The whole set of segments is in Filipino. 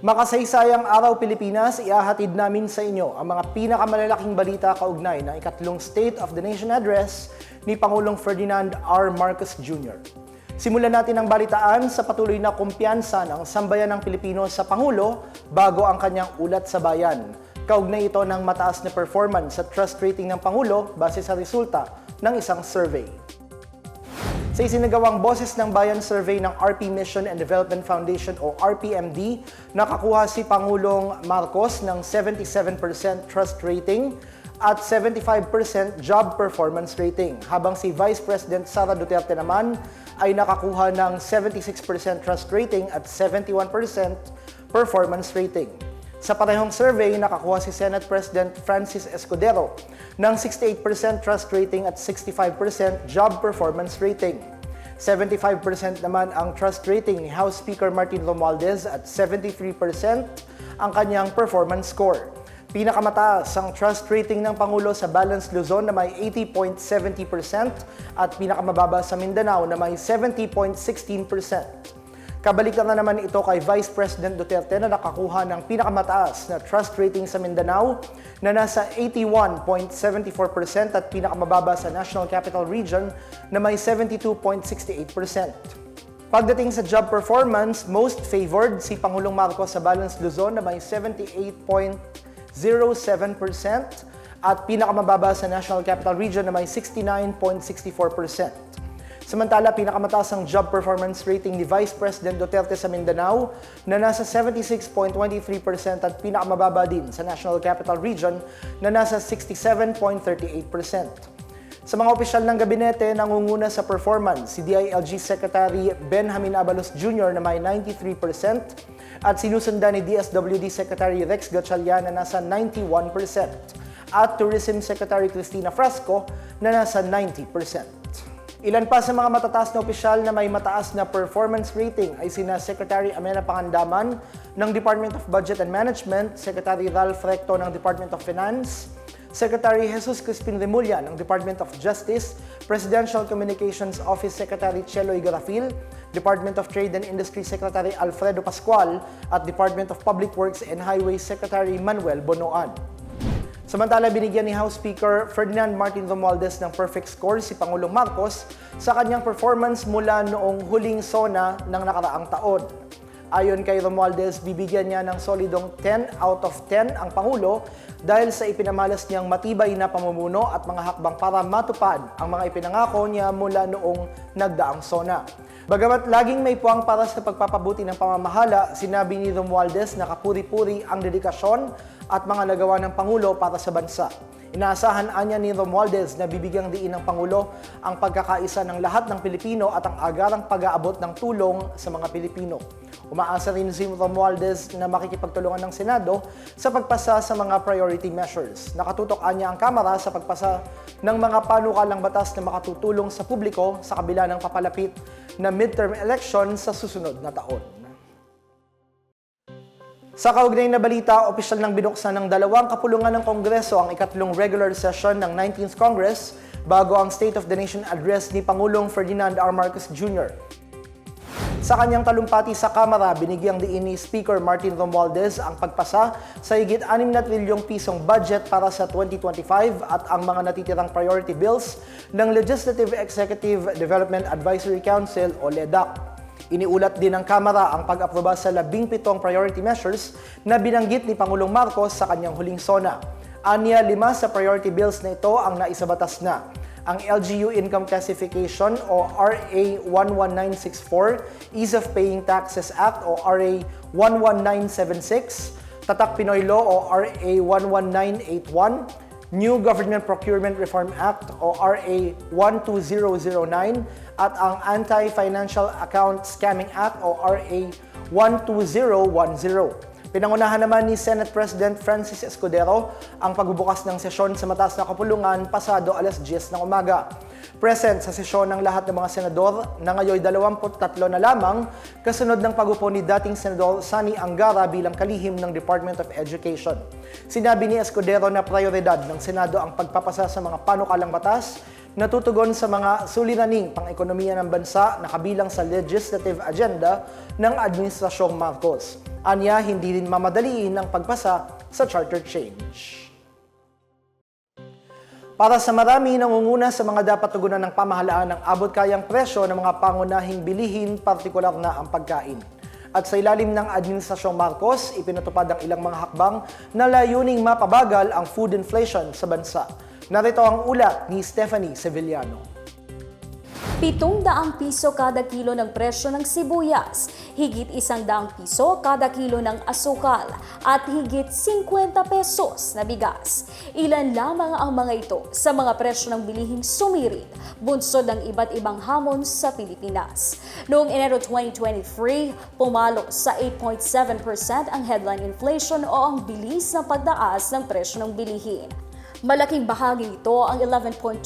Makasaysayang araw Pilipinas, ihahatid namin sa inyo ang mga pinakamalalaking balita kaugnay ng ikatlong State of the Nation Address ni Pangulong Ferdinand R. Marcos Jr. Simulan natin ang balitaan sa patuloy na kumpiyansa ng sambayan ng Pilipino sa Pangulo bago ang kanyang ulat sa bayan. Kaugnay ito ng mataas na performance sa trust rating ng Pangulo base sa resulta ng isang survey. Sa isinagawang Boses ng Bayan survey ng RP Mission and Development Foundation o RPMD, nakakuha si Pangulong Marcos ng 77% trust rating at 75% job performance rating, habang si Vice President Sara Duterte naman ay nakakuha ng 76% trust rating at 71% performance rating. Sa parehong survey, nakakuha si Senate President Francis Escudero ng 68% trust rating at 65% job performance rating. 75% naman ang trust rating ni House Speaker Martin Romualdez at 73% ang kanyang performance score. Pinakamataas ang trust rating ng Pangulo sa Balance Luzon na may 80.70% at pinakamababa sa Mindanao na may 70.16%. Kabalikan na naman ito kay Vice President Duterte na nakakuha ng pinakamataas na trust rating sa Mindanao na nasa 81.74% at pinakamababa sa National Capital Region na may 72.68%. Pagdating sa job performance, most favored si Pangulong Marcos sa Balance Luzon na may 78.07% at pinakamababa sa National Capital Region na may 69.64%. Samantala, pinakamataas ang job performance rating ni Vice President Duterte sa Mindanao na nasa 76.23% at pinakamababa din sa National Capital Region na nasa 67.38%. Sa mga opisyal ng gabinete, nangunguna sa performance si DILG Secretary Benjamin Abalos Jr. na may 93% at sinusundan ni DSWD Secretary Rex Gatchalian na nasa 91% at Tourism Secretary Cristina Frasco na nasa 90%. Ilan pa sa mga matataas na opisyal na may mataas na performance rating ay sina Secretary Amena Pangandaman ng Department of Budget and Management, Secretary Ralph Recto ng Department of Finance, Secretary Jesus Crispin Remulla ng Department of Justice, Presidential Communications Office Secretary Chelo Igarafil, Department of Trade and Industry Secretary Alfredo Pascual at Department of Public Works and Highways Secretary Manuel Bonoan. Samantala, binigyan ni House Speaker Ferdinand Martin Romualdez ng perfect score si Pangulong Marcos sa kanyang performance mula noong huling SONA ng nakaraang taon. Ayon kay Romualdez, bibigyan niya ng solidong 10 out of 10 ang Pangulo dahil sa ipinamalas niyang matibay na pamumuno at mga hakbang para matupad ang mga ipinangako niya mula noong nagdaang SONA. Bagamat laging may puwang para sa pagpapabuti ng pamamahala, sinabi ni Romualdez na kapuri-puri ang dedikasyon at mga nagawa ng Pangulo para sa bansa. Inaasahan anya ni Romualdez na bibigyang diin ng Pangulo ang pagkakaisa ng lahat ng Pilipino at ang agarang pag-aabot ng tulong sa mga Pilipino. Umaasa rin si Romualdez na makikipagtulungan ng Senado sa pagpasa sa mga priority measures. Nakatutok anya ang Kamara sa pagpasa ng mga panukalang batas na makatutulong sa publiko sa kabila ng papalapit na midterm election sa susunod na taon. Sa kaugnay na balita, opisyal ng binuksan ng dalawang kapulungan ng Kongreso ang ikatlong regular session ng 19th Congress bago ang State of the Nation Address ni Pangulong Ferdinand R. Marcos Jr. Sa kanyang talumpati sa Kamara, binigyang diin ni Speaker Martin Romualdez ang pagpasa sa higit 6 na trilyong pisong budget para sa 2025 at ang mga natitirang priority bills ng Legislative Executive Development Advisory Council o LEDAC. Iniulat din ng Kamara ang pag-aproba sa labing pitong priority measures na binanggit ni Pangulong Marcos sa kanyang huling SONA. Anya, lima sa priority bills na ito ang naisabatas na. Ang LGU Income Classification o RA 11964, Ease of Paying Taxes Act o RA 11976, Tatak Pinoy Law o RA 11981, New Government Procurement Reform Act o RA 12009 at ang Anti-Financial Account Scamming Act o RA 12010. Pinangunahan naman ni Senate President Francis Escudero ang pagbubukas ng sesyon sa mataas na kapulungan pasado alas 10 ng umaga. Present sa sesyon ng lahat ng mga senador na ngayon 23 na lamang kasunod ng pagupo ni dating Senador Sani Angara bilang kalihim ng Department of Education. Sinabi ni Escudero na prioridad ng Senado ang pagpapasa sa mga panukalang batas natutugon sa mga suliraning pang-ekonomiya ng bansa na kabilang sa legislative agenda ng Administrasyong Marcos. Anya, hindi din mamadaliin ang pagpasa sa charter change. Para sa marami, nangunguna sa mga dapat tugunan ng pamahalaan ng abot kayang presyo ng mga pangunahing bilihin, partikular na ang pagkain. At sa ilalim ng Administrasyong Marcos, ipinatupad ang ilang mga hakbang na layuning mapabagal ang food inflation sa bansa. Narito ang ulat ni Stephanie Sevillano. 700 piso kada kilo ng presyo ng sibuyas, higit 100 piso kada kilo ng asukal, at higit 50 pesos na bigas. Ilan lamang ang mga ito sa mga presyo ng bilihing sumirit, bunsod ng iba't ibang hamon sa Pilipinas. Noong Enero 2023, pumalo sa 8.7% ang headline inflation o ang bilis ng pagdaas ng presyo ng bilihin. Malaking bahagi ito ang 11.2%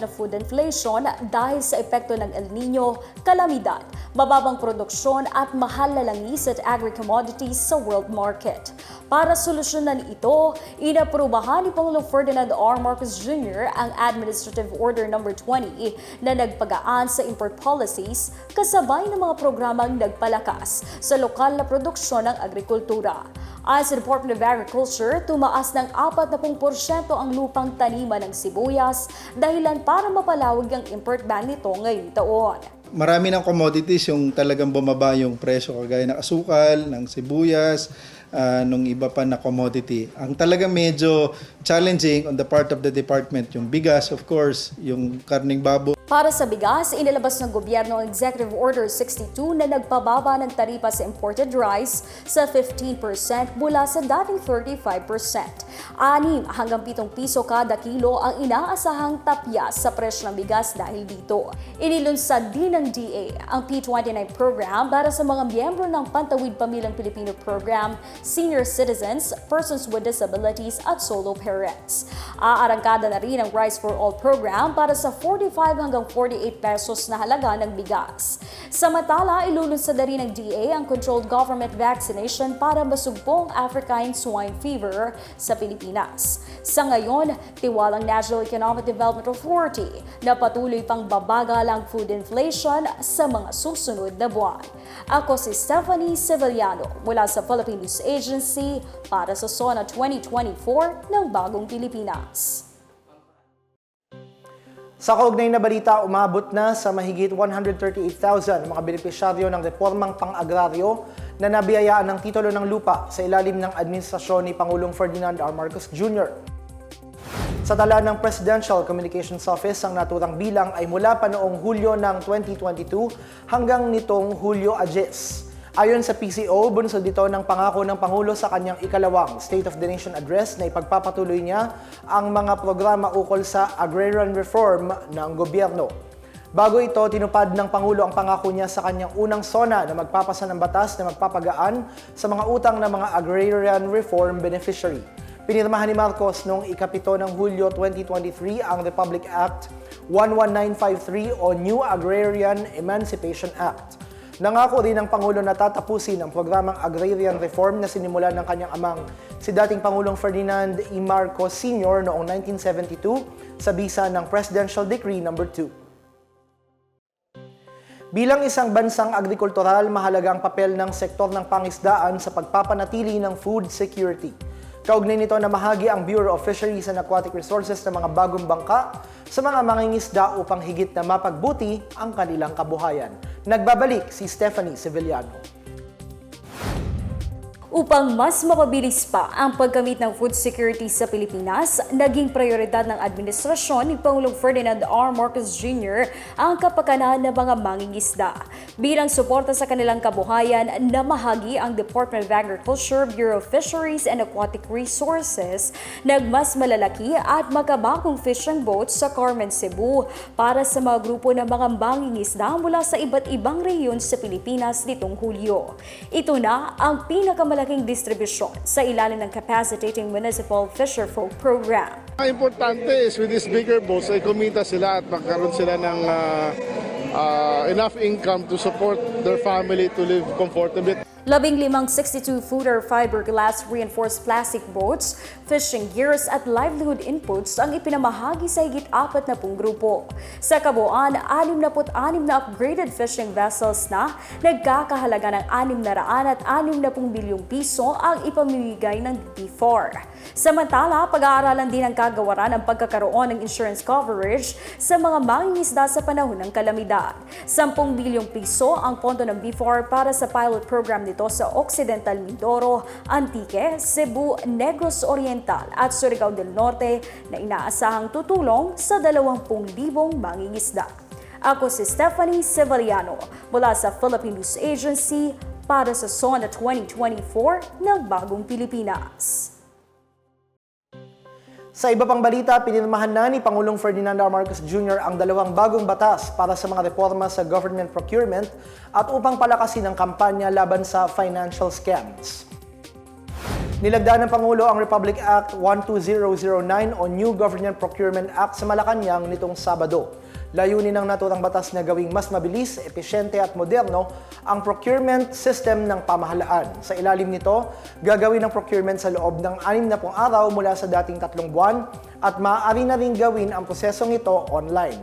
na food inflation dahil sa epekto ng El Nino, kalamidad, mababang produksyon at mahal na langis at agri-commodities sa world market. Para solusyonan ito, inaprubahan ni Pangulong Ferdinand R. Marcos Jr. ang Administrative Order No. 20 na nagpagaan sa import policies kasabay ng mga programang nagpalakas sa lokal na produksyon ng agrikultura. Ayon sa Department of Agriculture, tumaas ng 40% ang lupang taniman ng sibuyas dahilan para mapalawag ang import ban nito ngayong taon. marami ng commodities yung talagang bumaba yung presyo kagaya ng asukal, ng sibuyas, ah, nung iba pa na commodity. Ang talagang medyo challenging on the part of the department, yung bigas of course, yung karning babo, Para sa bigas, inilabas ng gobyerno ang Executive Order 62 na nagpababa ng taripa sa imported rice sa 15% mula sa dating 35%. 6 hanggang 7 piso kada kilo ang inaasahang tapya sa presyo ng bigas dahil dito. Inilunsad din ng DA ang P29 program para sa mga miyembro ng Pantawid Pamilyang Pilipino Program, senior citizens, persons with disabilities at solo parents. Aarangkada na rin ang Rice for All program para sa 45 hanggang 48 pesos na halaga ng bigas. Samantala, ilulunsad na rin ng DA ang controlled government vaccination para masugpong African swine fever sa Pilipinas. Sa ngayon, tiwalang National Economic Development Authority na patuloy pang babagal ang food inflation sa mga susunod na buwan. Ako si Stephanie Sevillano mula sa Philippine News Agency para sa SONA 2024 ng Bagong Pilipinas. Sa kaugnay na balita, umabot na sa mahigit 138,000 ang mga benepisyaryo ng reformang pang-agraryo na nabiyayaan ng titulo ng lupa sa ilalim ng administrasyon ni Pangulong Ferdinand R. Marcos Jr. Sa tala ng Presidential Communications Office, ang naturang bilang ay mula pa noong Hulyo ng 2022 hanggang nitong Hulyo Ages. Ayon sa PCO, bunsod dito ng pangako ng Pangulo sa kanyang ikalawang State of the Nation Address na ipagpapatuloy niya ang mga programa ukol sa agrarian reform ng gobyerno. Bago ito, tinupad ng Pangulo ang pangako niya sa kanyang unang SONA na magpapasa ng batas na magpapagaan sa mga utang ng mga agrarian reform beneficiary. Pinirmahan ni Marcos noong ikapito ng Hulyo 2023 ang Republic Act 11953 o New Agrarian Emancipation Act. Nangako rin ng Pangulo na tatapusin ang programang agrarian reform na sinimulan ng kanyang amang si dating Pangulong Ferdinand E. Marcos Sr. noong 1972 sa bisa ng Presidential Decree No. 2. Bilang isang bansang agrikultural, mahalaga ang papel ng sektor ng pangisdaan sa pagpapanatili ng food security. Kaugnay nito na mahagi ang Bureau of Fisheries and Aquatic Resources ng mga bagong bangka sa mga mangingisda upang higit na mapagbuti ang kanilang kabuhayan. Nagbabalik si Stephanie Sevillano. Upang mas mapabilis pa ang paggamit ng food security sa Pilipinas, naging prioridad ng administrasyon ni Pangulong Ferdinand R. Marcos Jr. ang kapakanan ng mga mangingisda. Bilang suporta sa kanilang kabuhayan, namahagi ang Department of Agriculture, Bureau of Fisheries and Aquatic Resources nagmas malalaki at makabagong fishing boats sa Carmen, Cebu para sa mga grupo ng mga mangingisda mula sa iba't ibang rehiyon sa Pilipinas nitong Hulyo. Ito na ang pinakamalaking distribusyon sa ilalim ng Capacitating Municipal Fisher Folk Program. Ang importante is with these bigger boats ay kumita sila at magkaroon sila ng ah, ah, enough income to support their family to live comfortably. Labing limang 62-footer fiberglass reinforced plastic boats, fishing gears at livelihood inputs ang ipinamahagi sa higit apat na pung grupo. Sa kabuuan, 66 na upgraded fishing vessels na nagkakahalaga ng 600 at 60 bilyong piso ang ipamimigay ng D4. Samantala, pag-aaralan din ang kagawaran ang pagkakaroon ng insurance coverage sa mga mangingisda sa panahon ng kalamidad. 10 bilyong piso ang pondo ng B4 para sa pilot program nito sa Occidental Mindoro, Antique, Cebu, Negros Oriental at Surigao del Norte na inaasahang tutulong sa 20,000 mangingisda. Ako si Stephanie Severiano mula sa Philippine News Agency para sa SONA 2024 ng Bagong Pilipinas. Sa iba pang balita, pinirmahan na ni Pangulong Ferdinand R. Marcos Jr. ang dalawang bagong batas para sa mga reforma sa government procurement at upang palakasin ang kampanya laban sa financial scams. Nilagdaan ng Pangulo ang Republic Act 12009 o New Government Procurement Act sa Malacanang nitong Sabado. Layunin ng naturang batas na gawing mas mabilis, epesyente at moderno ang procurement system ng pamahalaan. Sa ilalim nito, gagawin ang procurement sa loob ng 60 araw mula sa dating tatlong buwan at maaari na rin gawin ang prosesong ito online.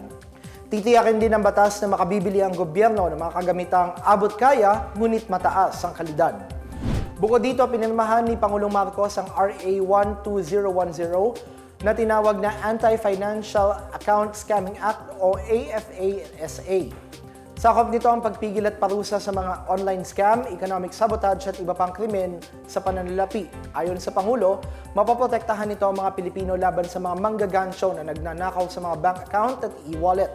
Titiyakin din ng batas na makabibili ang gobyerno ng mga kagamitang abot kaya ngunit mataas ang kalidad. Bukod dito, pinirmahan ni Pangulong Marcos ang RA 12010 na tinawag na Anti-Financial Account Scamming Act o AFA-SA. Sakop nito ang pagpigil at parusa sa mga online scam, economic sabotage at iba pang krimen sa pananalapi. Ayon sa Pangulo, mapoprotektahan nito ang mga Pilipino laban sa mga manggagansyo na nagnanakaw sa mga bank account at e-wallet.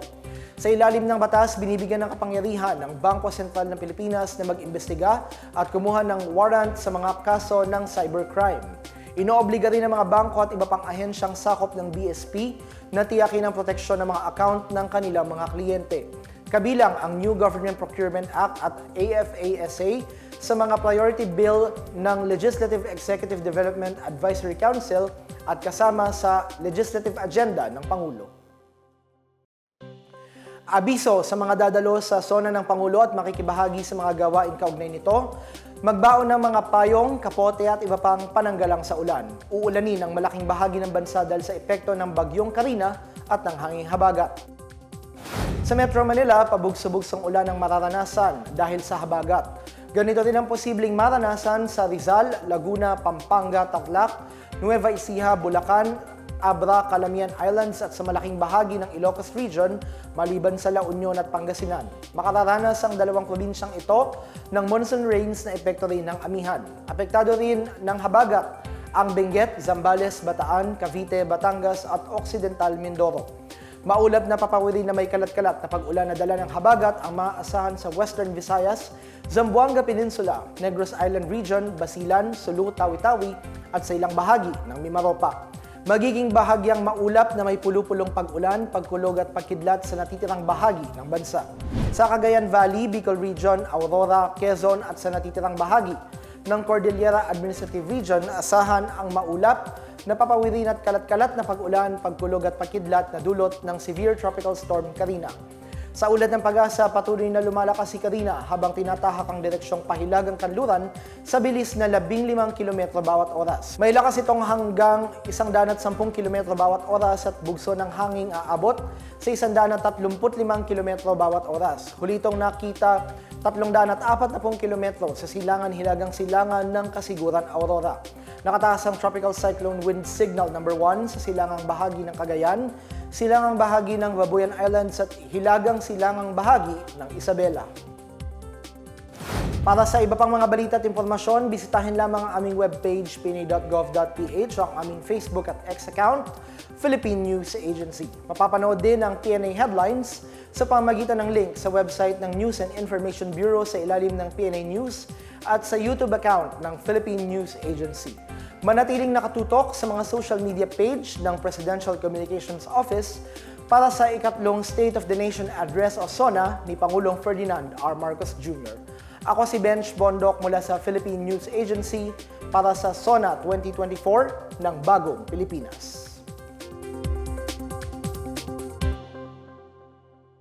Sa ilalim ng batas, binibigyan ng kapangyarihan ng Bangko Sentral ng Pilipinas na mag-imbestiga at kumuha ng warrant sa mga kaso ng cybercrime. Inoobliga rin ng mga bangko at iba pang ahensyang sakop ng BSP na tiyakin ang proteksyon ng mga account ng kanilang mga kliyente. Kabilang ang New Government Procurement Act at AFASA sa mga priority bill ng Legislative Executive Development Advisory Council at kasama sa legislative agenda ng Pangulo. Abiso sa mga dadalo sa zona ng Pangulo at makikibahagi sa mga gawain kaugnay nito, magbaon ng mga payong, kapote at iba pang pananggalang sa ulan. Uulanin ang malaking bahagi ng bansa dahil sa epekto ng bagyong Karina at ng hanging habagat. Sa Metro Manila, pabugsubog ang ulan ang mararanasan dahil sa habagat. Ganito din ang posibleng maranasan sa Rizal, Laguna, Pampanga, Tarlac, Nueva Ecija, Bulacan, Abra, Calamian Islands at sa malaking bahagi ng Ilocos Region maliban sa La Union at Pangasinan. Makararanas ang dalawang probinsyang ito ng monsoon rains na epekto rin ng amihan. Apektado rin ng habagat ang Benguet, Zambales, Bataan, Cavite, Batangas at Occidental Mindoro. Maulap na papawiri na may kalat-kalat na pag-ulan na dala ng habagat ang maaasahan sa Western Visayas, Zamboanga Peninsula, Negros Island Region, Basilan, Sulu, Tawi-Tawi at sa ilang bahagi ng Mimaropa. Magiging bahagyang maulap na may pulupulong pag-ulan, pagkulog at pagkidlat sa natitirang bahagi ng bansa. Sa Cagayan Valley, Bicol Region, Aurora, Quezon at sa natitirang bahagi ng Cordillera Administrative Region, asahan ang maulap na papawirin at kalat-kalat na pag-ulan, pagkulog at pagkidlat na dulot ng severe tropical storm Karina. Sa ulat ng pag-asa, patuloy na lumalakas si Karina habang tinatahak ang direksyong pahilagang kanluran sa bilis na 15 km bawat oras. May lakas itong hanggang 110 km bawat oras at bugso ng hanging aabot sa 135 km bawat oras. Huli itong nakita 340 km sa silangan hilagang silangan ng Kasiguran Aurora. Nakataas ang Tropical Cyclone Wind Signal number 1 sa silangang bahagi ng Cagayan, silangang bahagi ng Babuyan Islands at hilagang silangang bahagi ng Isabela. Para sa iba pang mga balita at impormasyon, bisitahin lamang ang aming webpage pinoy.gov.ph o ang aming Facebook at X account, Philippine News Agency. Mapapanood din ang PNA headlines sa pamagitan ng link sa website ng News and Information Bureau sa ilalim ng PNA News at sa YouTube account ng Philippine News Agency. Manatiling nakatutok sa mga social media page ng Presidential Communications Office para sa ikatlong State of the Nation Address o SONA ni Pangulong Ferdinand R. Marcos Jr. Ako si Bench Bondok mula sa Philippine News Agency para sa SONA 2024 ng Bagong Pilipinas.